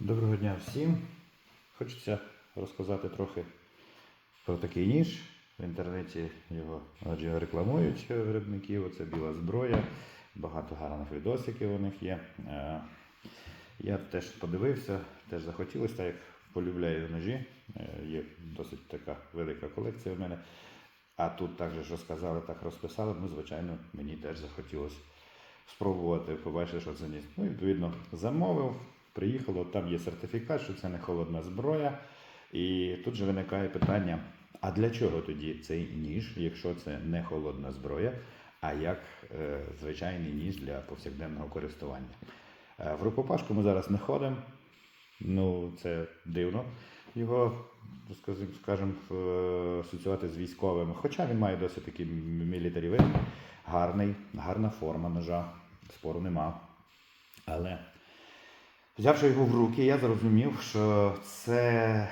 Доброго дня всім. Хочеться розказати трохи про такий ніж. В інтернеті його адже рекламують виробники. Оце біла зброя. Багато гарних відосиків у них є. Е, Я теж подивився, теж захотілося, так як полюбляю ножі. Е, Є досить така велика колекція в мене. А тут так же ж розказали, так розписали. Ну, звичайно, мені теж захотілося спробувати, побачити, що це ніж. Ну, відповідно, замовив, приїхало, там є сертифікат, що це не холодна зброя. І тут же виникає питання: а для чого тоді цей ніж, якщо це не холодна зброя, а як е, звичайний ніж для повсякденного користування? Е, в рукопашку ми зараз не ходимо. Ну, це дивно. Його, скажімо, е, асоціювати з військовим. Хоча він має досить такий мілітарі вид, гарний, гарна форма ножа, спору нема. Але взявши його в руки, я зрозумів, що це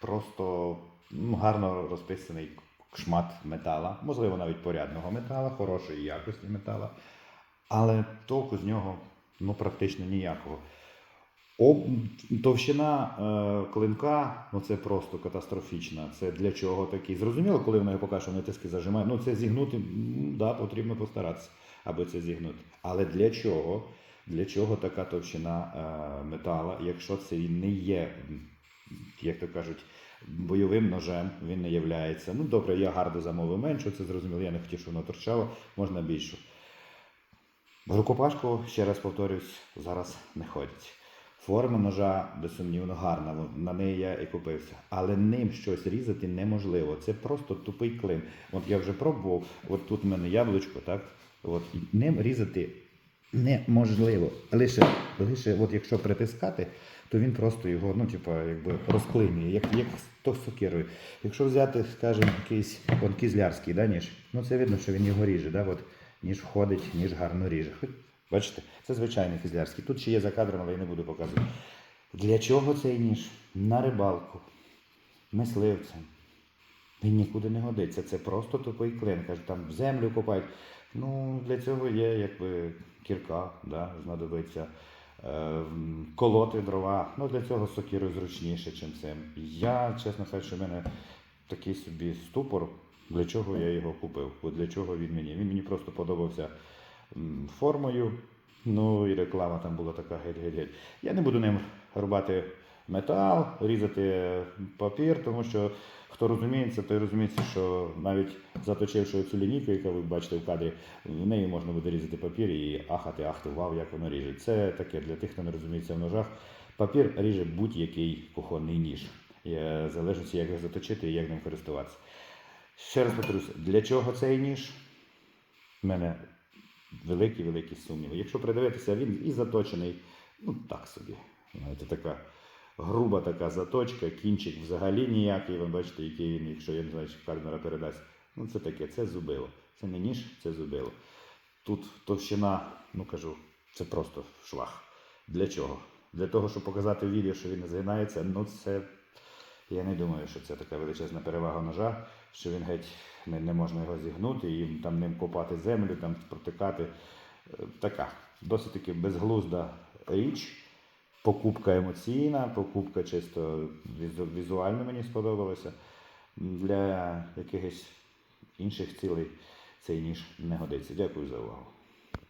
просто ну, гарно розписаний шмат метала, можливо, навіть порядного метала, хорошої якості метала. Але толку з нього ну, практично ніякого. Об... Товщина е, клинка, ну це просто катастрофічна. Це для чого такий? Зрозуміло, коли вона покаже, що вони тиски зажимає. Ну це зігнути, да, потрібно постаратися, аби це зігнути. Але для чого? Для чого така товщина е, метала, якщо це він не є, як то кажуть, бойовим ножем, він не являється. Ну добре, я гарду замовив меншу, це зрозуміло, я не хотів, щоб воно торчало, можна більшу. В рукопашку, ще раз повторюсь, зараз не ходять. Форма ножа, безсумнівно, гарна, на неї я і купився. Але ним щось різати неможливо. Це просто тупий клин. От я вже пробував, от тут в мене яблучко, так? От, ним різати неможливо. Лише, лише от якщо притискати, то він просто його, ну, типу, якби розклинює, як, як то сокирою. Якщо взяти, скажімо, якийсь он, кізлярський да, ніж, ну це видно, що він його ріже. Да? От, ніж входить, ніж гарно ріже. Бачите, це звичайний фізлярський. Тут ще є за кадром, але я не буду показувати. Для чого цей ніж? На рибалку, мисливцем. Він нікуди не годиться. Це просто тупий клин. Каже, там в землю копають. Ну, для цього є якби кірка, да, знадобиться. Е, колоти дрова. Ну, для цього сокирою зручніше, ніж цим. Я, чесно кажучи, в мене такий собі ступор, для чого я його купив. Для чого він мені? Він мені просто подобався формою. Ну і реклама там була така геть-геть-геть. Я не буду ним рубати метал, різати папір, тому що хто розуміється, той розуміється, що навіть заточивши цю лінійку, яку ви бачите в кадрі, в неї можна буде різати папір і ахати, ахти, вау, як воно ріже. Це таке для тих, хто не розуміється в ножах. Папір ріже будь-який кухонний ніж. Е, Залежить, як його заточити і як ним користуватися. Ще раз повторюся, для чого цей ніж? У мене великі-великі сумніви. Якщо придивитися, він і заточений, ну так собі. Знаєте, така груба така заточка, кінчик взагалі ніякий. Ви бачите, який він, якщо я не знаю, чи камера передасть. Ну це таке, це зубило. Це не ніж, це зубило. Тут товщина, ну кажу, це просто швах. Для чого? Для того, щоб показати відео, що він не згинається, ну це. Я не думаю, що це така величезна перевага ножа, що він геть не, не можна його зігнути і там ним копати землю, там протикати. Е, Така досить таки безглузда річ. Покупка емоційна, покупка чисто візуально мені сподобалася. Для якихось інших цілей цей ніж не годиться. Дякую за увагу.